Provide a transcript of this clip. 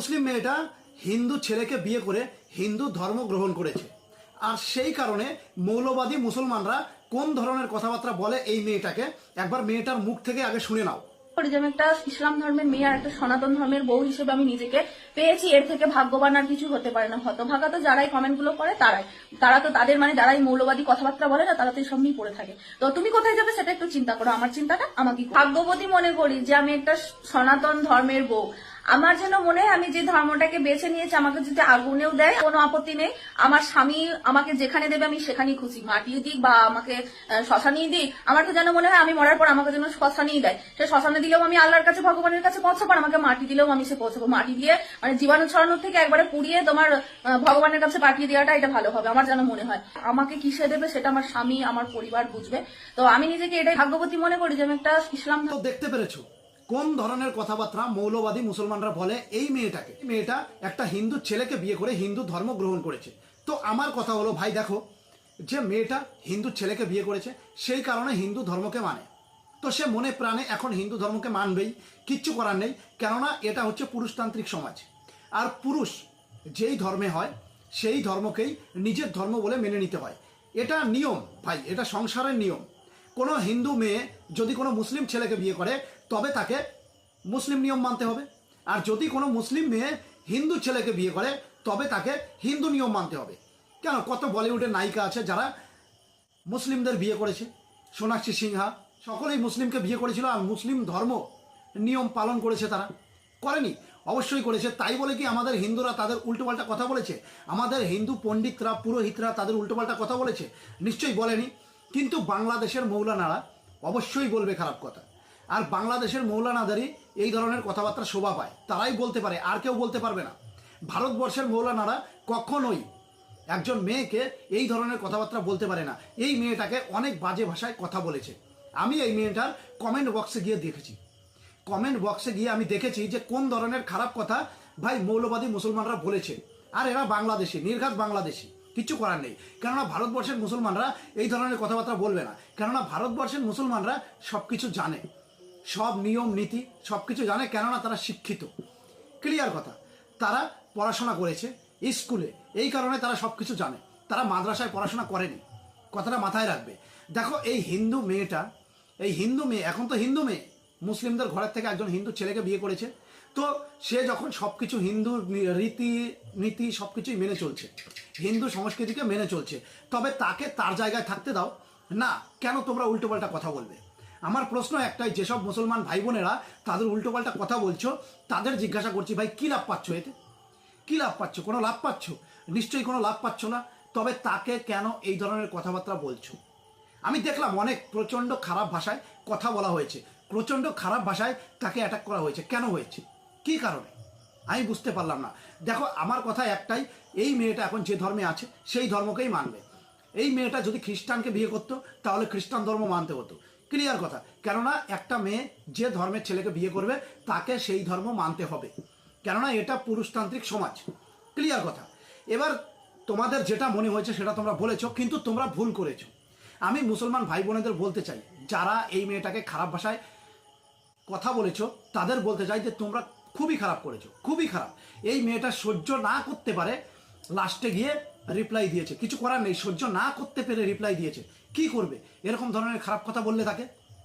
মুসলিম মেয়েটা হিন্দু ছেলেকে বিয়ে করে হিন্দু ধর্ম গ্রহণ করেছে। আর সেই কারণে মৌলবাদী মুসলমানরা কোন ধরনের কথাবার্তা বলে এই মেয়েটাকে? একবার মেয়েটার মুখ থেকে আগে শুনে নাও। যে একটা ইসলাম ধর্মের মেয়ে আর একটা সনাতন ধর্মের বউ হিসেবে আমি নিজেকে পেয়েছি, এর থেকে ভাগ্যবান আর কিছু হতে পারে না। হতভাগা তো যারাই কমেন্টগুলো করে, তারাই। তারা তো তাদের মানে যারাই মৌলবাদী কথাবার্তা বলে না, তারা তো সব নিয়ে পড়ে থাকে। তো তুমি কোথায় যাবে সেটা একটু চিন্তা করো, আমার চিন্তাটা আমাকে ভাগ্যবতী মনে করি যে আমি একটা সনাতন ধর্মের বউ। আমার যেন মনে হয় আমি যে ধর্মটাকে বেছে নিয়েছি, আমাকে যদি আগুনেও দেয়, কোনো আপত্তি নেই। আমার স্বামী আমাকে যেখানে দেবে আমি সেখানেই খুশি। মাটি দিক বা আমাকে শ্মশানেই দিক আমার তো যেন মনে হয় আমি মরার পর আমাকে যেন শ্মশানেই দেয়। সে শ্মশানে দিলেও আমি আল্লাহর কাছে, ভগবানের কাছে পৌঁছাবো আমাকে মাটি দিলেও আমি সে পৌঁছাবো। মাটি দিয়ে মানে জীবাণু ছড়ানোর থেকে একবারে পুড়িয়ে তোমার ভগবানের কাছে পাঠিয়ে দেওয়াটা এটা ভালো হবে, আমার যেন মনে হয়। আমাকে কিসে দেবে সেটা আমার স্বামী, আমার পরিবার বুঝবে। তো আমি নিজেকে এটাই ভাগ্যবতী মনে করি যে আমি একটা ইসলাম দেখতে পেরেছ। কোন ধরনের কথাবার্তা মৌলবাদী মুসলমানরা বলে এই মেয়েটাকে? মেয়েটা একটা হিন্দু ছেলেকে বিয়ে করে হিন্দু ধর্ম গ্রহণ করেছে। তো আমার কথা হলো, ভাই দেখো, যে মেয়েটা হিন্দু ছেলেকে বিয়ে করেছে, সেই কারণে হিন্দু ধর্মকে মানে। তো সে মনে প্রাণে এখন হিন্দু ধর্মকে মানবেই, কিচ্ছু করার নেই, কেননা এটা হচ্ছে পুরুষতান্ত্রিক সমাজ। আর পুরুষ যেই ধর্মে হয়, সেই ধর্মকেই নিজের ধর্ম বলে মেনে নিতে হয়। এটা নিয়ম, ভাই, এটা সংসারের নিয়ম। কোনো হিন্দু মেয়ে যদি কোনো মুসলিম ছেলেকে বিয়ে করে তবে তাকে মুসলিম নিয়ম মানতে হবে। আর যদি কোনো মুসলিম মেয়ে হিন্দু ছেলেকে বিয়ে করে, তবে তাকে হিন্দু নিয়ম মানতে হবে। কেন? কত বলিউডের নায়িকা আছে যারা মুসলিমদের বিয়ে করেছে। সোনাক্ষী সিনহা, সকলেই মুসলিমকে বিয়ে করেছিল আর মুসলিম ধর্ম নিয়ম পালন করেছে তারা। করেনি? অবশ্যই করেছে। তাই বলে কি আমাদের হিন্দুরা তাদের উল্টোপাল্টা কথা বলেছে? আমাদের হিন্দু পণ্ডিতরা, পুরোহিতরা তাদের উল্টোপাল্টা কথা বলেছে? নিশ্চয়ই বলেনি। কিন্তু বাংলাদেশের মৌলানারা অবশ্যই বলবে খারাপ কথা। আর বাংলাদেশের মৌলানাদেরই এই ধরনের কথাবার্তা শোভা পায়। তারাই বলতে পারে, আর কেউ বলতে পারবে না। ভারতবর্ষের মৌলানারা কখনোই একজন মেয়েকে এই ধরনের কথাবার্তা বলতে পারে না। এই মেয়েটাকে অনেক বাজে ভাষায় কথা বলেছে। আমি এই মেয়েটার কমেন্ট বক্সে গিয়ে দেখেছি। কমেন্ট বক্সে গিয়ে আমি দেখেছি যে কোন ধরনের খারাপ কথা ভাই মৌলবাদী মুসলমানরা বলেছে। আর এরা বাংলাদেশি, নির্ঘাত বাংলাদেশি। কিছু করার নেই। কেননা ভারতবর্ষের মুসলমানরা এই ধরনের কথাবার্তা বলবে না। কেননা ভারতবর্ষের মুসলমানরা সব কিছু জানে। সব নিয়ম, নীতি সব কিছু জানে কেননা তারা শিক্ষিত। ক্লিয়ার কথা। তারা পড়াশোনা করেছে স্কুলে। এই কারণে তারা সব কিছু জানে। তারা মাদ্রাসায় পড়াশোনা করেনি। কথাটা মাথায় রাখবে। দেখো, এই হিন্দু মেয়েটা, এই হিন্দু মেয়ে, এখন তো হিন্দু মেয়ে। মুসলিমদের ঘরের থেকে একজন হিন্দু ছেলেকে বিয়ে করেছে। তো সে যখন সব কিছু হিন্দু রীতি, নীতি সব কিছুই মেনে চলছে। হিন্দু সংস্কৃতিকে মেনে চলছে। তবে তাকে তার জায়গায় থাকতে দাও। না, কেন তোমরা উল্টোপাল্টা কথা বলবে? আমার প্রশ্ন একটাই, যেসব মুসলমান ভাই বোনেরা তাদের উল্টোপাল্টা কথা বলছো, তাদের জিজ্ঞাসা করছি, ভাই, কী লাভ পাচ্ছ এতে? কি লাভ পাচ্ছ? কোনো লাভ পাচ্ছ? নিশ্চয়ই কোনো লাভ পাচ্ছ না? তবে তাকে কেন এই ধরনের কথাবার্তা বলছো? আমি দেখলাম অনেক প্রচণ্ড খারাপ ভাষায় কথা বলা হয়েছে। প্রচণ্ড খারাপ ভাষায় তাকে অ্যাটাক করা হয়েছে। কেন হয়েছে? কি কারণে? আমি বুঝতে পারলাম না। দেখো, আমার কথা একটাই, এই মেয়েটা এখন যে ধর্মে আছে, সেই ধর্মকেই মানবে। এই মেয়েটা যদি খ্রিস্টানকে বিয়ে করতো, তাহলে খ্রিস্টান ধর্ম মানতে হতো। ক্লিয়ার কথা। কেননা একটা মেয়ে যে ধর্মের ছেলেকে বিয়ে করবে, তাকে সেই ধর্ম মানতে হবে। কেননা এটা পুরুষতান্ত্রিক সমাজ। ক্লিয়ার কথা। এবার তোমাদের যেটা মনে হয়েছে সেটা তোমরা বলেছ, কিন্তু তোমরা ভুল করেছ। আমি মুসলমান ভাই বোনেদের বলতে চাই, যারা এই মেয়েটাকে খারাপ ভাষায় কথা বলেছ, তাদের বলতে চাই যে তোমরা খুবই খারাপ করেছ, খুবই খারাপ। এই মেয়েটা সহ্য না করতে পারে লাস্টে গিয়ে রিপ্লাই দিয়েছে। কিছু করার নেই, সহ্য না করতে পেরে রিপ্লাই দিয়েছে। কি করবে? এরকম ধরনের খারাপ কথা বললে তাকে?